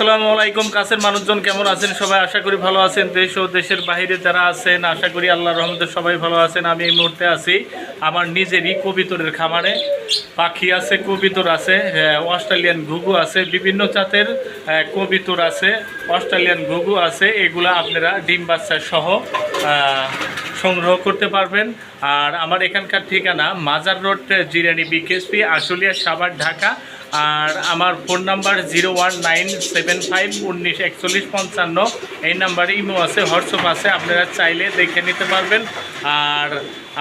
আসসালামু আলাইকুম। কাছের মানুষজন কেমন আছেন? সবাই আশা করি ভালো আছেন। দেশ ও দেশের বাইরে যারা আছেন আশা করি আল্লাহ রহমতে সবাই ভালো আছেন। আমি এই মুহূর্তে আছি আমার নিজেরই কবিতরের খামারে। পাখি আছে কবিতর আছে হ্যাঁ, অস্ট্রেলিয়ান ঘুঘু আছে বিভিন্ন জাতের কবিতর আছে অস্ট্রেলিয়ান ঘুঘু আছে। এগুলা আপনারা ডিম বাচ্চা সহ সংগ্রহ করতে পারবেন। আর আমার এখানকার ঠিকানা মাজার রোড জিরানি বিকেএসপি আশুলিয়া সাভার ঢাকা। আর আমার phone number zero one nine seven five উনিশ একচল্লিশ পঞ্চান্ন। এই নাম্বারে ইমো আছে, হোয়াটসঅ্যাপ আছে, আপনারা চাইলে দেখে নিতে পারবেন। আর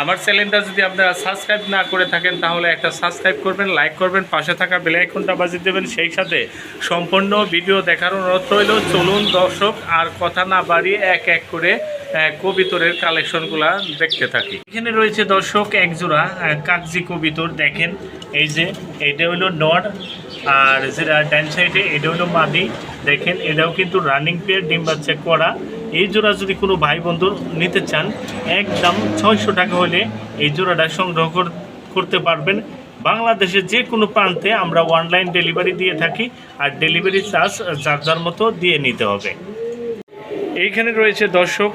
আমার চ্যানেলটা যদি আপনারা সাবস্ক্রাইব না করে থাকেন, তাহলে একটা সাবস্ক্রাইব করবেন, লাইক করবেন, পাশে থাকা বেল আইকনটা বাজিয়ে দেবেন, সেই সাথে সম্পূর্ণ ভিডিও দেখার অনুরোধ রইল। চলুন দর্শক, আর কথা না বাড়িয়ে এক এক করে কবিতরের কালেকশনগুলা দেখতে থাকি। এখানে রয়েছে দর্শক এক জোড়া কাগজি কবিতর দেখেন, এই যে, এটা হলো নর, আর যেটা ডান সাইডে, এটা হলো মাদি, দেখেন, এটাও কিন্তু রানিং পেয়ার ডিম বাচ্চা করা। এই জোড়া যদি কোনো ভাই বন্ধু নিতে চান, একদম ছয়শো টাকা হলে এই জোড়াটা সংগ্রহ করতে পারবেন। বাংলাদেশের যে কোনো প্রান্তে আমরা অনলাইন ডেলিভারি দিয়ে থাকি, আর ডেলিভারি চার্জ যার মতো দিয়ে নিতে হবে। এইখানে রয়েছে দর্শক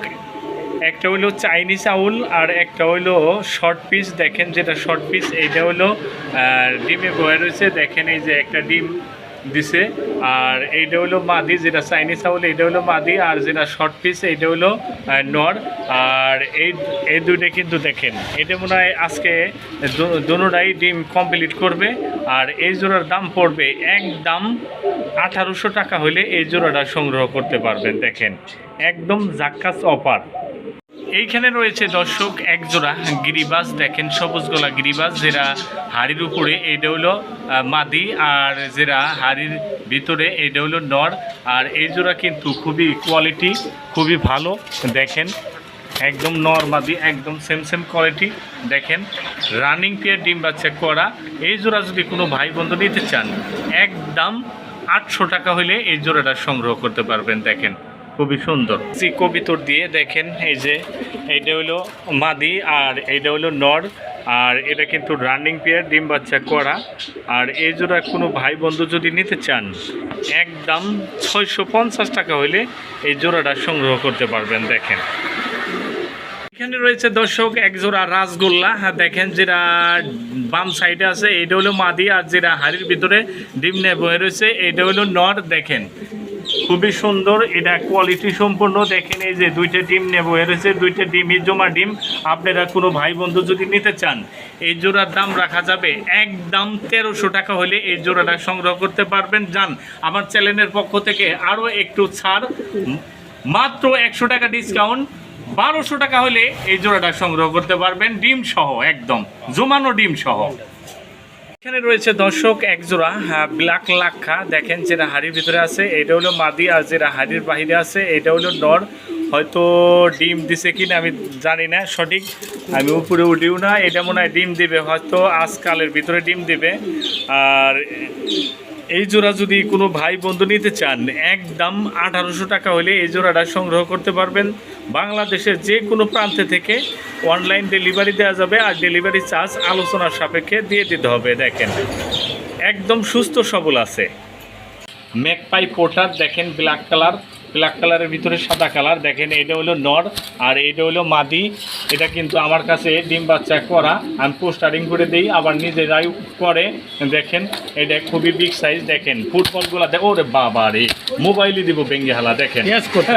একটা হলো চাইনিজ আউল আর একটা হলো শর্ট পিস দেখেন যেটা শর্ট পিস এইটা হলো ডিমে বয়ে রয়েছে। দেখেন এই যে একটা ডিম দিছে। আর এইটা হলো মাদি, যেটা চাইনিজ আউল, এইটা হলো মাদি। আর যেটা শর্ট পিস এইটা হলো নর। আর এই এই দুইটা কিন্তু দেখেন। এটা মনে হয় আজকে দো- দোনোটাই ডিম কমপ্লিট করবে। আর এই জোড়ার দাম পড়বে একদম আঠারোশো টাকা হলে এই জোড়াটা সংগ্রহ করতে পারবেন। দেখেন, একদম জাক্কাস অফার এইখানে রয়েছে দর্শক এক জোড়া গিরিবাজ দেখেন সবুজ গলা গিরিবাজ যেটা হাড়ির উপরে এইটা হলো মাদি, আর যেটা হাড়ির ভিতরে এইটা হলো নর। আর এই জোড়া কিন্তু খুবই কোয়ালিটি খুবই ভালো। দেখেন, একদম নর মাদি, একদম সেম সেম কোয়ালিটি দেখেন রানিং পেয়ার ডিম বাচ্চা করা। এই জোড়া যদি কোনো ভাই বন্ধু নিতে চান, একদম আটশো টাকা হলে এই জোড়াটা সংগ্রহ করতে পারবেন, দেখেন। খুবই সুন্দর। জি কবিতর দিয়ে দেখেন এই যে এইটা হলো মাদি আর এইটা হলো নর আর এটা কিন্তু রানিং পেয়ার ডিম বাচ্চা করা আর এই জোড়া কোনো ভাই বন্ধু যদি নিতে চান একদম ছয়শো পঞ্চাশ টাকা হলে এই জোড়াটা সংগ্রহ করতে পারবেন দেখেন। এখানে রয়েছে দর্শক এক জোড়া রাসগোল্লা। হ্যাঁ, দেখেন যেটা বাম সাইডে আছে এইটা হলো মাদি আর যেটা হাড়ির ভিতরে ডিম নিয়ে বয়ে রয়েছে এটা হলো নর দেখেন। খুবই সুন্দর, এটা কোয়ালিটি সম্পূর্ণ। দেখেন এই যে দুইটা ডিম নিয়ে বয়ে রয়েছে দুইটা ডিমই জমা ডিম। আপনারা কোনো ভাই বন্ধু যদি নিতে চান, এই জোড়ার দাম রাখা যাবে একদম তেরোশো টাকা হলে এই জোড়াটা সংগ্রহ করতে পারবেন। যান, আমার চ্যানেলের পক্ষ থেকে আরও একটু ছাড়। মাত্র একশো টাকা ডিসকাউন্ট বারোশো টাকা হলে এই জোড়াটা সংগ্রহ করতে পারবেন। ডিম সহ, একদম, জমানো ডিম সহ। এখানে রয়েছে দর্শক একজোড়া ব্ল্যাক লাক্ষা। দেখেন যেটা হাড়ির ভিতরে আছে, এটা হলো মাদি আর যেটা হাড়ির বাহিরে আছে, এটা হলো নর। হয়তো ডিম দিছে কিনা আমি জানি না, সঠিক। আমি উপরে উঠিও না, এটা মনে হয় ডিম দিবে, হয়তো আজকালের ভিতরে ডিম দিবে। আর এই জোড়া যদি কোনো ভাই বন্ধু নিতে চান, একদম আঠারোশো টাকা হলে এই জোড়াটা সংগ্রহ করতে পারবেন। বাংলাদেশের যে কোনো প্রান্তে থেকে অনলাইন ডেলিভারি দেওয়া যাবে আর ডেলিভারি চার্জ আলোচনার সাপেক্ষে দিয়ে দিতে হবে, দেখেন। একদম সুস্থ সবল আছে। ম্যাকপাই পোটার দেখেন ব্ল্যাক কালার ব্ল্যাক কালারের ভিতরে সাদা কালার দেখেন এটা হলো নর আর এটা হলো মাদি। এটা কিন্তু আমার কাছে ডিম বাচ্চা করা। আমি পোস্টারিং করে দিই আবার নিজেরাই করে। দেখেন এটা খুবই বিগ সাইজ দেখেন ফুটবলগুলো দেখো ওরে বাবা রে মোবাইলে দিব বেঙ্গে হালা। দেখেন?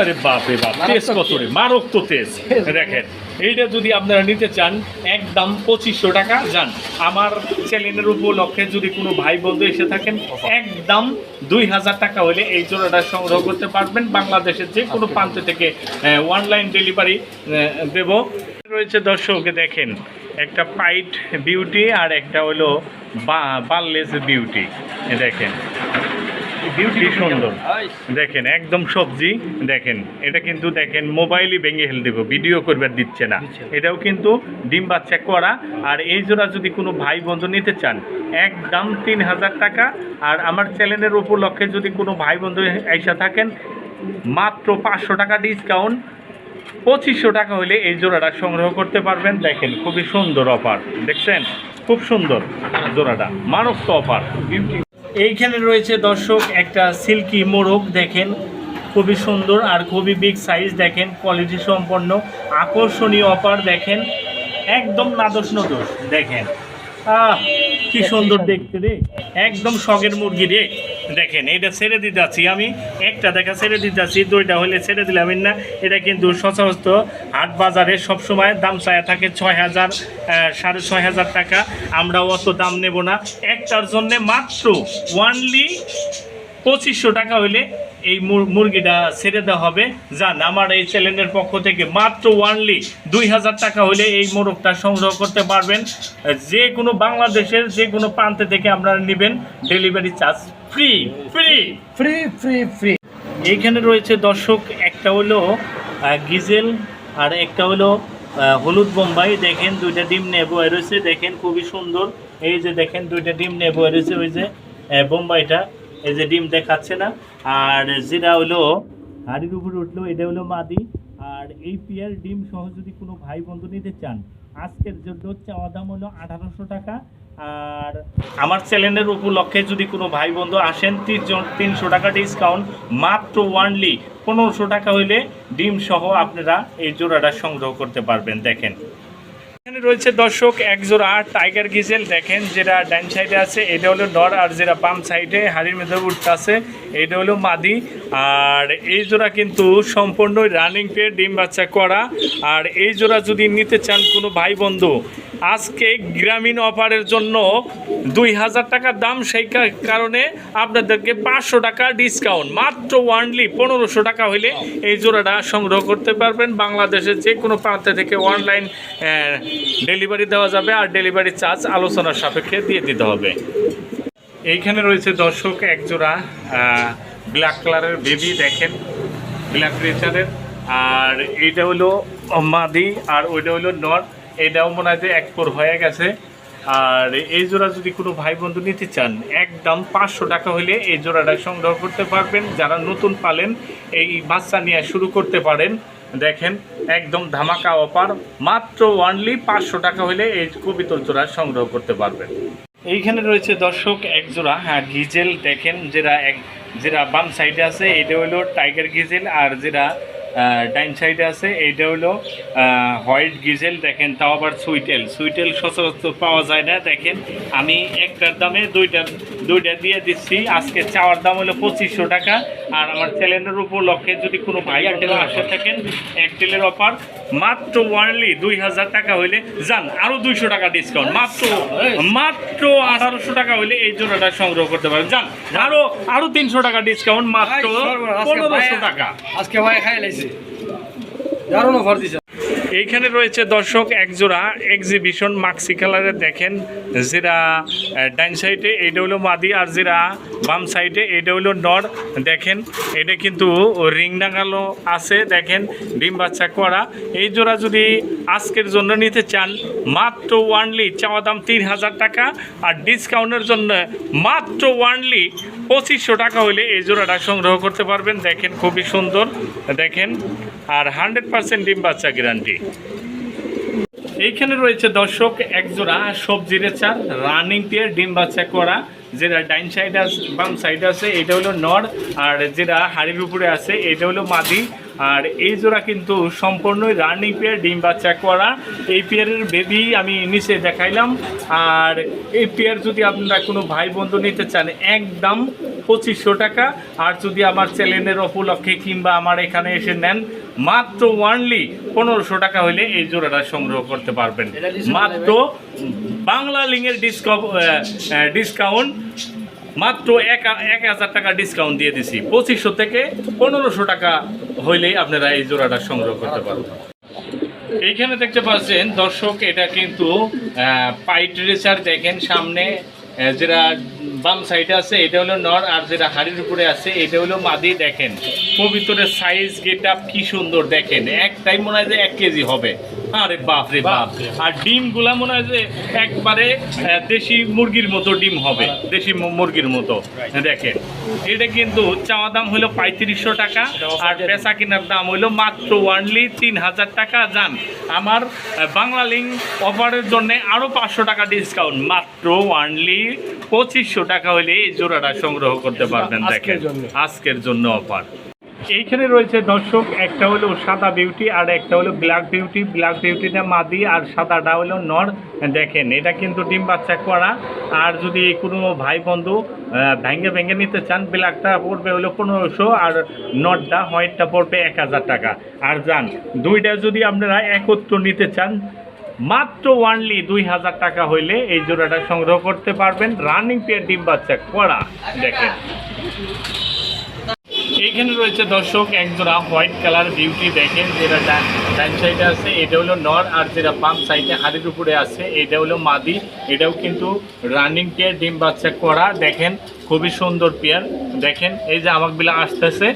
আরে বাপ রে বাপ তেজ কত রে মারক তো তেজ দেখেন এইটা যদি আপনারা নিতে চান, একদম পঁচিশশো টাকা যান। আমার চ্যানেলের উপলক্ষে যদি কোনো ভাই বন্ধু এসে থাকেন, একদম দুই হাজার টাকা হলে এই জোড়াটা সংগ্রহ করতে পারবেন। বাংলাদেশের যে কোনো প্রান্ত থেকে অনলাইন ডেলিভারি দেব। রয়েছে দর্শক, দেখেন, একটা পাইট বিউটি আর একটা হলো বার্লেস বিউটি দেখেন। সুন্দর। দেখেন একদম সবজি। দেখেন এটা কিন্তু দেখেন মোবাইলই ভেঙে হেল দেবো ভিডিও করবার দিচ্ছে না। এটাও কিন্তু ডিম বাচ্চা করা। আর এই জোড়া যদি কোনো ভাই বন্ধু নিতে চান একদম তিন হাজার টাকা। আর আমার চ্যানেলের উপলক্ষে যদি কোনো ভাই বন্ধু এসে থাকেন মাত্র পাঁচশো টাকা ডিসকাউন্ট পঁচিশশো টাকা হলে এই জোড়াটা সংগ্রহ করতে পারবেন। দেখেন খুবই সুন্দর অফার দেখছেন? খুব সুন্দর জোড়াটা। মানব অফার বিউটি এইখানে রয়েছে দর্শক একটা সিল্কি মোরগ, দেখেন। খুবই সুন্দর আর খুবই বিগ সাইজ দেখেন কোয়ালিটি সম্পন্ন। আকর্ষণীয় অফার দেখেন। একদম নাদোষ নদোষ দেখেন। আহ কি সুন্দর দেখতে রে। একদম শখের মুরগি রে। দেখেন এটা ছেড়ে দিতে আছি আমি। একটা দেখা ছেড়ে দিতে আছি দুইটা হলে ছেড়ে দিলাম না। এটা কিন্তু সচরাচর হাট বাজারে সবসময় দাম চায়া থাকে ছয় হাজার সাড়ে ছয় হাজার টাকা। আমরা অত দাম নেব না। একটার জন্য মাত্র ওয়ানলি পঁচিশশো টাকা হইলে এই মুরগিটা ছেড়ে দেওয়া হবে। যান আমার এই চ্যানেলের পক্ষ থেকে মাত্র ওয়ানলি দুই হাজার টাকা হলে এই মোরগটা সংগ্রহ করতে পারবেন। যে কোনো বাংলাদেশের যে কোনো প্রান্তে থেকে আপনারা নেবেন delivery charge free free. Free free free. এইখানে রয়েছে দর্শক একটা হলো গিজেল আর একটা হলো হলুদ বোম্বাই। দেখেন দুইটা ডিম নেব রয়েছে। দেখেন খুবই সুন্দর। এই যে দেখেন দুইটা ডিম নেব রয়েছে ওই যে বোম্বাইটা। এই যে ডিম দেখাচ্ছে না, আর যেটা হলো, হাড়ির উপরে উঠল, এটা হলো মাদি, আর এই পিয়ার ডিম সহ যদি কোনো ভাই বন্ধু নিতে চান, আজকের জন্য চাওয়া দাম হলো আঠারোশো টাকা, আর আমার চ্যানেলের উপলক্ষে যদি কোনো ভাই বন্ধু আসেন তিনজন তিনশো টাকা ডিসকাউন্ট মাত্র ওয়ানলি পনেরোশো টাকা হইলে ডিম সহ আপনারা এই জোড়াটা সংগ্রহ করতে পারবেন, দেখেন। এখানে রয়েছে দর্শক, এক জোড়া টাইগার গিজেল দেখেন, যেটা ডান সাইডে আছে, এটা হলো নর, আর যেটা বাম সাইডে হাড়ির মধ্যে উঠতে আছে, এটা হলো মাদি। আর এই জোড়া কিন্তু সম্পূর্ণ রানিং পেয়ে ডিম বাচ্চা করা। আর এই জোড়া যদি নিতে চান কোনো ভাই বন্ধু, আজকে গ্রামীণ অফারের জন্য দুই হাজার টাকার দাম, সেই কারণে আপনাদেরকে পাঁচশো টাকা ডিসকাউন্ট মাত্র ওয়ানলি পনেরোশো টাকা হইলে এই জোড়াটা সংগ্রহ করতে পারবেন। বাংলাদেশের যে কোনো প্রান্ত থেকে অনলাইন ডেলিভারি দেওয়া যাবে আর ডেলিভারি চার্জ আলোচনার সাপেক্ষে দিয়ে দিতে হবে। এইখানে রয়েছে দর্শক এক জোড়া ব্ল্যাক কালারের বেবি দেখেন ব্ল্যাক রেচারের আর এইটা হলো মাদি আর ওইটা হলো নর। এটাও মনে হয় যে এক পর হয়ে গেছে। আর এই জোড়া যদি কোনো ভাই বন্ধু নিতে চান, একদম পাঁচশো টাকা হলে এই জোড়াটা সংগ্রহ করতে পারবেন। যারা নতুন পালেন, এই বাচ্চা নিয়ে শুরু করতে পারেন। দেখেন, একদম ধামাকা অপার মাত্র ওয়ানলি পাঁচশো টাকা হলে এই কবিতর জোড়া সংগ্রহ করতে পারবেন। এইখানে রয়েছে দর্শক, এক জোড়া হ্যাঁ গিজেল, দেখেন, যেটা এক, যেটা বাম সাইডে আছে, এটা হলো টাইগার গিজেল, আর যেটা ডাইন সাইডে আছে এইটা হলো হোয়াইট গিজেল দেখেন তাও আবার সুইটেল। সুইটেল সচরাচর পাওয়া যায় না দেখেন আমি একটার দামে দুইটা দুইটা দিয়ে দিচ্ছি আজকে চাওয়ার দাম হলো পঁচিশশো টাকা আর আমার চ্যানেলের উপর লক্ষ্যে যদি কোনো ভাই আঙ্কেল আসে থাকেন একটেলের অফার মাত্র ওয়ানলি দুই হাজার টাকা হইলে যান আরও দুইশো টাকা ডিসকাউন্ট মাত্র মাত্র আঠারোশো টাকা হইলে এই জোড়াটা সংগ্রহ করতে পারেন যান আরও আরও তিনশো টাকা ডিসকাউন্ট মাত্র পনেরোশো টাকা। আজকে ভাই খাই লাইছে। দারুণ অফার দিছে এইখানে রয়েছে দর্শক একজোড়া এক্সিবিশন মাক্সি কালারের দেখেন। আহ, ডাইন সাইডে এটা হলো মাদি আর যেটা বাম সাইডে এটা হলো নর। দেখেন এটা কিন্তু রিং ডাঙালো আছে দেখেন ডিম বাচ্চা করা। এই জোড়া যদি আজকের জন্য নিতে চান মাত্র ওয়ানলি চাওয়া দাম তিন হাজার টাকা আর ডিসকাউন্টের জন্য মাত্র ওয়ানলি পঁচিশশো টাকা হলে এই জোড়াটা সংগ্রহ করতে পারবেন। দেখেন খুবই সুন্দর। দেখেন আর হান্ড্রেড পার্সেন্ট ডিম বাচ্চা গ্যারান্টি। এইখানে রয়েছে দর্শক, একজোড়া সবজির চার রানিং পেয়ার, ডিম বাচ্চা করা, যেটা ডাইন সাইড আছে, বাম সাইড আছে, এটা হলো নর, আর যেটা হাড়ির উপরে আছে, এটা হলো মাদি আর এই জোড়া কিন্তু সম্পূর্ণই রানিং পেয়ার ডিম বাচ্চা করা এই পেয়ারের বেবি আমি নিচে দেখাইলাম। আর এই পেয়ার যদি আপনারা কোনো ভাই বন্ধু নিতে চান একদম পঁচিশশো টাকা। আর যদি আমার চ্যানেলের উপলক্ষে কিংবা আমার এখানে এসে নেন মাত্র ওয়ানলি পনেরোশো টাকা হলে এই জোড়াটা সংগ্রহ করতে পারবেন। মাত্র বাংলা লিঙ্কের ডিসকাউন্ট মাত্র এক এক হাজার টাকা ডিসকাউন্ট দিয়ে দিছি। পঁচিশশো থেকে পনেরোশো টাকা হইলেই আপনারা এই জোড়াটা সংগ্রহ করতে পারবেন। এইখানে দেখতে পাচ্ছেন, দর্শক, এটা কিন্তু পাইট রেচার দেখেন সামনে যেটা বাম সাইডে আছে, এটা হলো নর, আর যেটা হাড়ির উপরে আছে, এটা হলো মাদি দেখেন। পবিত্রের সাইজ গেট আপ কি সুন্দর দেখেন। একটাই মনে হয় যে এক কেজি হবে। আরে বাপ রে বাপ আর ডিমগুলা মনে হয় যে একবারে দেশি মুরগির মতো ডিম হবে দেশি মুরগির মতো। দেখেন এটা কিন্তু চাওয়া দাম হলো পঁয়ত্রিশশো টাকা আর পেশা কেনার দাম হলো মাত্র ওয়ানলি তিন হাজার টাকা। যান আমার বাংলা লিঙ্ক অফারের জন্য আরও পাঁচশো টাকা ডিসকাউন্ট মাত্র ওয়ানলি পঁচিশশো টাকা হলে এই জোড়াটা সংগ্রহ করতে পারবেন দেখেন। আজকের জন্য অফার। এইখানে রয়েছে দর্শক, একটা হলো সাদা বিউটি আর একটা হলো ব্ল্যাক বিউটি ব্ল্যাক বিউটিটা মাদি আর সাদাটা হলো নর। দেখেন, এটা কিন্তু ডিম বাচ্চা করা। আর যদি কোনো ভাই বন্ধু ভেঙে ভেঙে নিতে চান ব্ল্যাকটা পড়বে হলো পনেরোশো আর নটটা হোয়াইটটা পড়বে এক হাজার টাকা। আর যান, দুইটা যদি আপনারা একত্র নিতে চান, মাত্র ওয়ানলি দুই হাজার টাকা হইলে এই জোড়াটা সংগ্রহ করতে পারবেন। রানিং পেয়ার ডিম বাচ্চা করা। দেখেন। এইখানে রয়েছে দর্শক একজোড়া হোয়াইট কালার বিউটি দেখেন, যেটা ডান সাইডে আছে এটা হলো নর, আর যেটা বাম সাইডে হাড়ির উপরে আছে এটা হলো মাদি, এটাও কিন্তু রানিং পেয়ার ডিম বাচ্চা করা, দেখেন খুবই সুন্দর পেয়ার দেখেন এই যে আমাক বিলা আসতেছে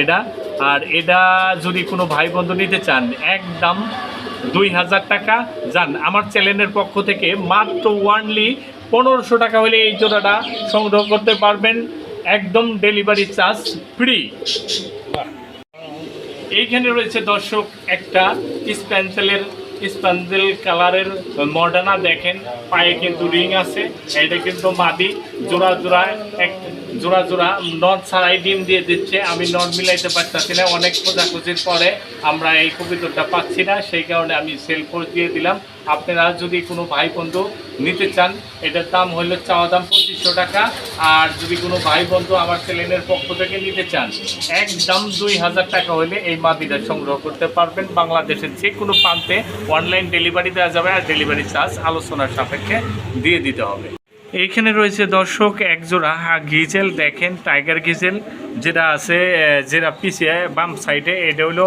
এটা, আর এটা যদি কোনো ভাই বন্ধু নিতে চান, একদম দুই হাজার টাকা, যান, আমার চ্যানেলের পক্ষ থেকে মাত্র ওয়ানলি পনেরোশো টাকা হলে এই জোড়াটা সংগ্রহ করতে পারবেন। একদম ডেলিভারি চার্জ ফ্রি এইখানে রয়েছে দর্শক, একটা স্প্যান্সেলের স্প্যান্সেল কালারের মডার্না দেখেন, পায়ে কিন্তু রিং আছে, এটা কিন্তু মাদি জোড়া জোড়ায় এক জোড়া জোড়া নট ছাড়াই ডিম দিয়ে দিচ্ছে। আমি নট মিলাইতে পারতেছি না, অনেক খোঁজাখুঁজির পরে আমরা এই কবিতরটা পাচ্ছি না, সেই কারণে আমি সেল করে দিয়ে দিলাম। আপনারা যদি কোনো ভাই বন্ধু নিতে চান, এটার দাম হলো চাওয়া দাম পঁচিশশো টাকা। আর যদি কোনো ভাই বন্ধু আমার চ্যানেলের পক্ষ থেকে নিতে চান, একদম দুই হাজার টাকা হলে এই মাদিটা সংগ্রহ করতে পারবেন। বাংলাদেশের যে কোনো প্রান্তে অনলাইন ডেলিভারি দেওয়া যাবে আর ডেলিভারি চার্জ আলোচনার সাপেক্ষে দিয়ে দিতে হবে। এইখানে রয়েছে দর্শক একজোড়া গিজেল, দেখেন টাইগার গিজেল, যেটা আছে যেটা পিছিয়ে বাম সাইডে এটা হলো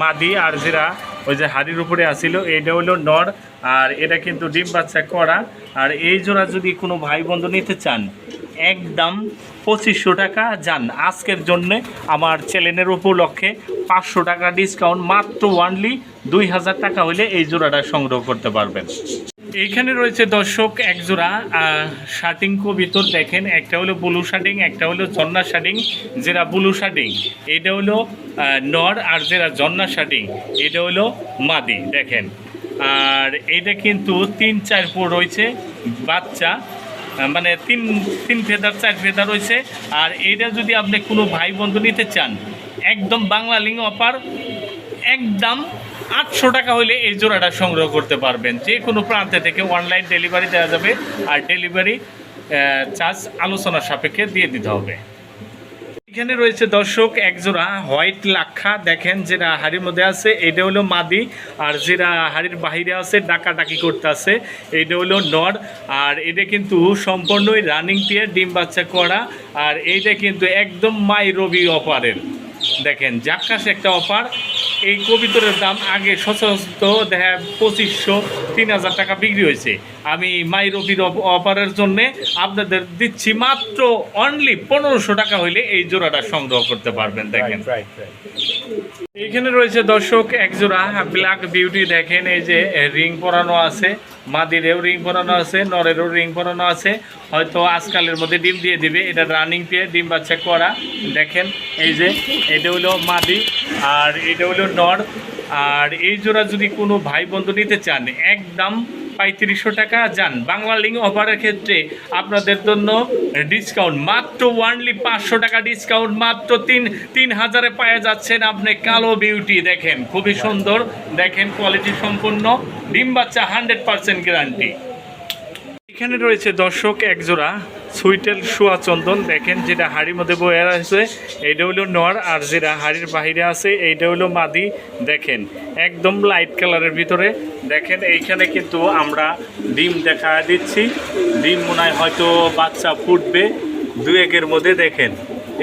মাদি, আর যেটা ওই যে হাড়ির উপরে আসিল এটা হলো নর, আর এটা কিন্তু ডিম বাচ্চা করা আর এই জোড়া যদি কোনো ভাই বন্ধু নিতে চান, একদম পঁচিশশো টাকা। যান, আজকের জন্যে আমার চ্যানেলের উপলক্ষে পাঁচশো টাকা ডিসকাউন্ট মাত্র ওয়ানলি দুই হাজার টাকা হলে এই জোড়াটা সংগ্রহ করতে পারবেন। এইখানে রয়েছে দর্শক, এক জোড়া শার্টিং কবিতর দেখেন। একটা হলো ব্লু শার্টিং, একটা হলো জন্না শার্টিং, যেটা ব্লু শার্টিং। এটা হলো নর আর যেটা জন্না শার্টিং এটা হলো মাদি, দেখেন। আর এটা কিন্তু তিন চার পো রয়েছে, বাচ্চা। মানে তিন তিন ফেদার, চার ফেদার রয়েছে। আর এইটা যদি আপনি কোনো ভাই বন্ধু নিতে চান, একদম বাংলা লিঙ্গ অপার, একদম আটশো টাকা হলে এই জোড়াটা সংগ্রহ করতে পারবেন। যে কোনো প্রান্তে থেকে অনলাইন ডেলিভারি দেওয়া যাবে, আর ডেলিভারি চার্জ আলোচনা সাপেক্ষে দিয়ে দিতে হবে। এখানে রয়েছে দর্শক একজোড়া হোয়াইট লাক্ষা। দেখেন যেটা হাড়ির মধ্যে আছে, এটা হলো মাদি। আর যেটা হাড়ির বাহিরে আছে ডাকা ডাকি করতে আছে, এটা হলো নর। আর এটা কিন্তু সম্পূর্ণই রানিং টিয়ার, ডিম বাচ্চা করা। আর এইটা কিন্তু একদম মাই রবি অফারের দেখেন জাক্কাস একটা অফার। এই কবিতরের দাম আগে সচরাচর দেখা পঁচিশশো, তিন হাজার টাকা বিক্রি হয়েছে। আমি মাইরফির অফারের জন্যে আপনাদের দিচ্ছি মাত্র অনলি পনেরোশো টাকা হইলে এই জোড়াটা সংগ্রহ করতে পারবেন, দেখেন। এখানে রয়েছে দর্শক একজোড়া ব্ল্যাক বিউটি দেখেন এই যে রিং পরানো আছে, মাদিরেও রিং পরানো আছে, নরেরও রিং পরানো আছে। হয়তো আজকালের মধ্যে ডিম দিয়ে দিবে, এটা রানিং পেয়ে ডিম বাচ্চা করা। দেখেন এই যে, এটা হলো মাদি আর এটা হলো নর। আর এই জোড়া যদি কোনো ভাই বন্ধু নিতে চান, একদম পঁয়ত্রিশশো টাকা যান। বাংলা লিঙ্ক অফারের ক্ষেত্রে আপনাদের জন্য ডিসকাউন্ট মাত্র ওয়ানলি পাঁচশো টাকা ডিসকাউন্ট মাত্র তিন তিন হাজারে পাওয়া যাচ্ছেন আপনি কালো বিউটি দেখেন। খুবই সুন্দর। দেখেন কোয়ালিটি সম্পূর্ণ। ডিম বাচ্চা হান্ড্রেড পার্সেন্ট গ্যারান্টি এখানে রয়েছে দর্শক একজোড়া সুইটেল শুয়া চন্দন। দেখেন যেটা হাড়ির মধ্যে বয়ে আছে এইটা হলো নর আর যেটা হাড়ির বাহিরে আছে, এইটা হলো মাদি। দেখেন, একদম লাইট কালারের ভিতরে। দেখেন, এইখানে কিন্তু আমরা ডিম দেখা দিচ্ছি। ডিম মনে হয় হয়তো বাচ্চা ফুটবে দু একের মধ্যে, দেখেন।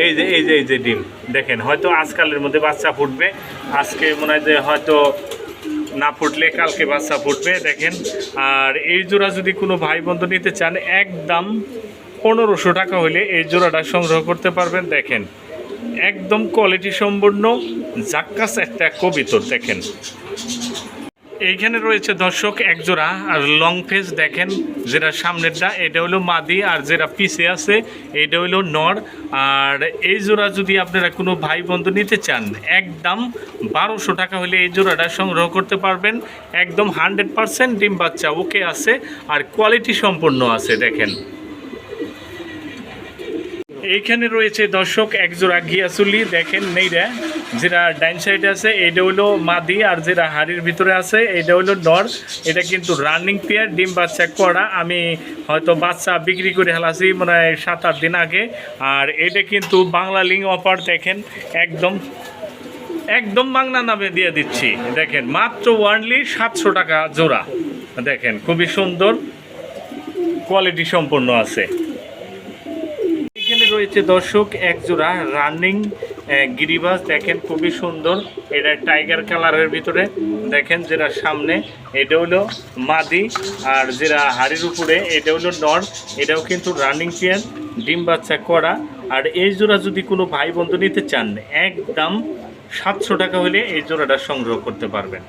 এই যে এই যে এই যে ডিম। দেখেন, হয়তো আজকালের মধ্যে বাচ্চা ফুটবে। আজকে মনে হয় যে হয়তো না ফুটলে কালকে বাচ্চা ফুটবে, দেখেন। আর এই জোড়া যদি কোনো ভাই বন্ধু নিতে চান, একদম পনেরোশো টাকা হলে এই জোড়াটা সংগ্রহ করতে পারবেন, দেখেন। একদম কোয়ালিটি সম্পূর্ণ জাক্কাস একটা কবিতর, দেখেন। এইখানে রয়েছে দর্শক একজোড়া, আর লং ফেস দেখেন যেটা সামনেরটা, এটা হলো মাদি আর যেটা পিছে আছে, এটা হলো নর। আর এই জোড়া যদি আপনারা কোনো ভাই বন্ধু নিতে চান, একদম বারোশো টাকা হলে এই জোড়াটা সংগ্রহ করতে পারবেন। একদম হান্ড্রেড পারসেন্ট ডিম বাচ্চা ওকে আছে, আর কোয়ালিটি সম্পন্ন আছে, দেখেন। এইখানে রয়েছে দর্শক একজোড়া গিয়াসুলি দেখেন নেইরা। যেটা ডাইন সাইডে আছে এটা হলো মাদি, আর যেটা হাড়ির ভিতরে আছে এটা হলো নর। এটা কিন্তু রানিং পেয়ার, ডিম বাচ্চা করা আমি হয়তো বাচ্চা বিক্রি করে হেলাছি মানে হয় সাত আট দিন আগে। আর এটা কিন্তু বাংলা লিঙ্ক অফার দেখেন, একদম একদম বাংলা নামে দিয়ে দিচ্ছি। দেখেন, মাত্র ওয়ানলি সাতশো টাকা জোড়া। দেখেন, খুবই সুন্দর, কোয়ালিটি সম্পন্ন আছে। রয়েছে দর্শক এক জোড়া রানিং গিরিবাস। দেখেন খুবই সুন্দর। এটা টাইগার কালারের ভিতরে। দেখেন যেটা সামনে, এটা হলো মাদি। আর যেটা হাড়ির উপরে, এটা হলো নর। এটাও কিন্তু রানিং চেয়ার ডিম বাচ্চা করা। আর এই জোড়া যদি কোনো ভাই বন্ধু নিতে চান, একদম সাতশো টাকা হলে এই জোড়াটা সংগ্রহ করতে পারবেন।